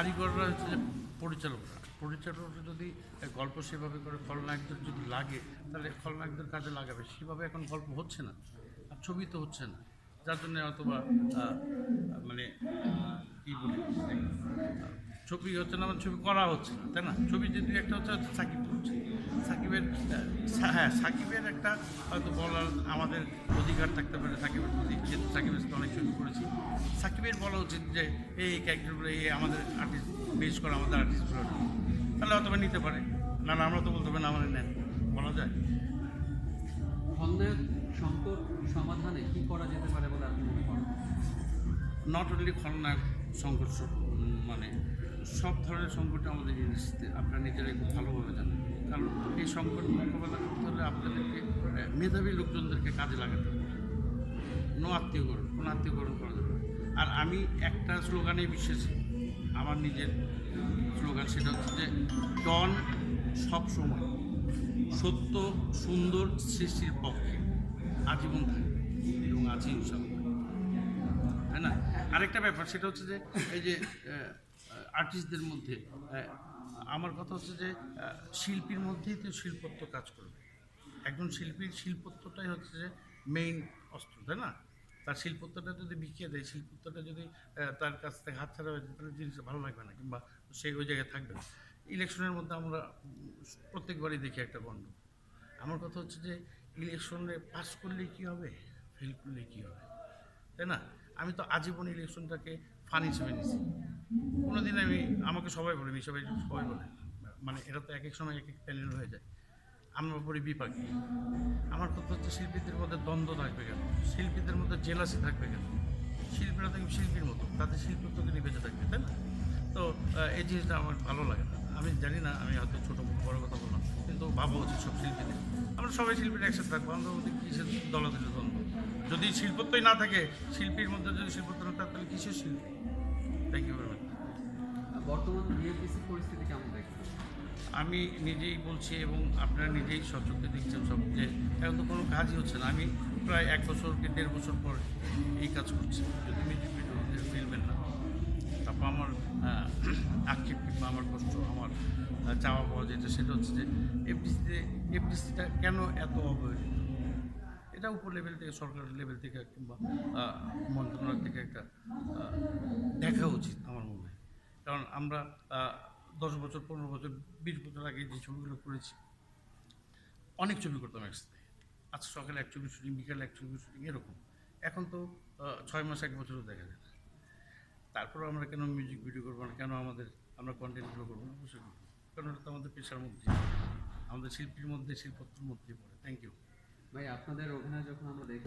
কারিগররা হচ্ছে যে পরিচালকরা। পরিচালকরা যদি গল্প সেভাবে করে খলনায়কদের যদি লাগে, তাহলে খলনায়কদের কাজে লাগাবে। সেভাবে এখন গল্প হচ্ছে না, আর ছবি তো হচ্ছে না। যার জন্য অথবা মানে কী বলি? ছবি হচ্ছে না মানে ছবি করা হচ্ছে না তাই না? ছবি যদি একটা হচ্ছে হচ্ছে সাকিব করছে। সাকিবের হ্যাঁ সাকিবের একটা হয়তো বলার আমাদের অধিকার থাকতে পারে সাকিবের প্রতি যেহেতু সাকিবের সাথে অনেক ছবি করেছি। সাকিবের বলা উচিত যে এই ক্যারেক্টারগুলো এই আমাদের আর্টিস্ট বেশ করে আমাদের আর্টিস্টগুলো তাহলে হয়তো নিতে পারে। না না আমরা তো বলতে পারি না আমাদের নেন বলা যায়। খলনায়ক সংকট সমাধানে কি করা যেতে পারে বলে আপনি মনে করেন? নট অনলি খলনায়ক সংঘর্ষ মানে সব ধরনের সংকট আমাদের ইউনিভার্সিটিতে আপনারা নিজেরাই খুব ভালোভাবে জানেন। কারণ এই সংকট মোকাবেলা করতে হলে আপনাদেরকে মেধাবী লোকজনদেরকে কাজে লাগাতে হবে। নো আত্মীয়করণ, কোনো আত্মীয়করণ করা যাবে আর আমি একটা স্লোগানে বিশ্বাসী। আমার নিজের স্লোগান সেটা হচ্ছে যে, ডন সব সময়। সত্য, সুন্দর সৃষ্টির পক্ষে আজীবন থাকবে এবং আছে ইনশাল্লাহ তাই না? আরেকটা ব্যাপার, সেটা হচ্ছে যে, এই যে আর্টিস্টদের মধ্যে আমার কথা হচ্ছে যে শিল্পীর মধ্যেই তো শিল্পত্ব কাজ করবে। একজন শিল্পীর শিল্পত্বটাই হচ্ছে যে মেইন অস্ত্র, তাই না? তার শিল্পত্বটা যদি বিকিয়ে দেয় শিল্পত্বটা যদি তার কাছ থেকে হাত ছাড়া হয়ে যায় তাহলে জিনিসটা ভালো লাগবে না, কিংবা সেই ওই জায়গায় থাকবে না। ইলেকশনের মধ্যে আমরা প্রত্যেকবারই দেখি একটা গণ্ড আমার কথা হচ্ছে যে, ইলেকশনে পাস করলে কী হবে? ফেল করলে কী হবে? তাই না? আমি তো আজীবন ইলেকশনটাকে ফান হিসেবে নিয়েছি কোনোদিন আমি, আমাকে সবাই বলে সবাই সবাই বলে। মানে এটা তো এক এক সময় এক এক প্যানেল হয়ে যায়। আমরা পড়ি বিপাকে। আমার কথা হচ্ছে শিল্পীদের মধ্যে দ্বন্দ্ব থাকবে কেন? শিল্পীদের মধ্যে জেলাসি থাকবে কেন? শিল্পীরা থাকবে শিল্পীর মতো, তাদের শিল্পত্বকে নিয়ে বেঁচে থাকবে, তাই না? তো এই জিনিসটা আমার ভালো লাগে না। আমি জানি না, আমি হয়তো ছোটো, বড় কথা বললাম, কিন্তু ভাবা উচিত সব শিল্পীদের। আমরা সবাই শিল্পীরা একসাথে থাকব, আমরা মধ্যে কিসের দলাদলি দ্বন্দ্ব? যদি শিল্পত্বই না থাকে, শিল্পীর মধ্যে যদি শিল্পত্ব না থাকে, তাহলে কিসের শিল্পী? থ্যাংক ইউ ভেরি মাচ বর্তমান বিএনপিসির পরিস্থিতি কেমন দেখছেন? আমি নিজেই বলছি এবং আপনারা নিজেই সচক্ষে দেখছেন সব যে এখন তো কোনো কাজই হচ্ছে না। আমি প্রায় এক বছর কি দেড় বছর পর এই কাজ করছি। যদি মিউজিক ভিডিও না, তারপর আমার আক্ষেপ কিংবা আমার কষ্ট, আমার চাওয়া পাওয়া যেটা, সেটা হচ্ছে যে এফডিসিতে, এফডিসিটা কেন এত অবহেলিত? এটা উপর লেভেল থেকে সরকার লেভেল থেকে কিংবা মন্ত্রণালয় থেকে একটা দেখা উচিত আমার মনে হয়। কারণ আমরা দশ বছর, পনেরো বছর, বিশ বছর আগে যে ছবিগুলো করেছি, অনেক ছবি করতাম একসাথে। আজ সকালে এক ছবি শুটিং, বিকালে এক ছবি শুটিং, এরকম। এখন তো ছয় মাস, এক বছরও দেখা যায় না। তারপরেও আমরা কেন মিউজিক ভিডিও করব না? কেন আমাদের, আমরা কন্টেন্টগুলো করব না? অবশ্যই করব কারণ এটা তো আমাদের পেশার মধ্যে। আমাদের শিল্পীর মধ্যে শিল্পত্বের মধ্যেই পড়ে। থ্যাংক ইউ ভাই, আপনাদের অভিনয় যখন আমরা দেখি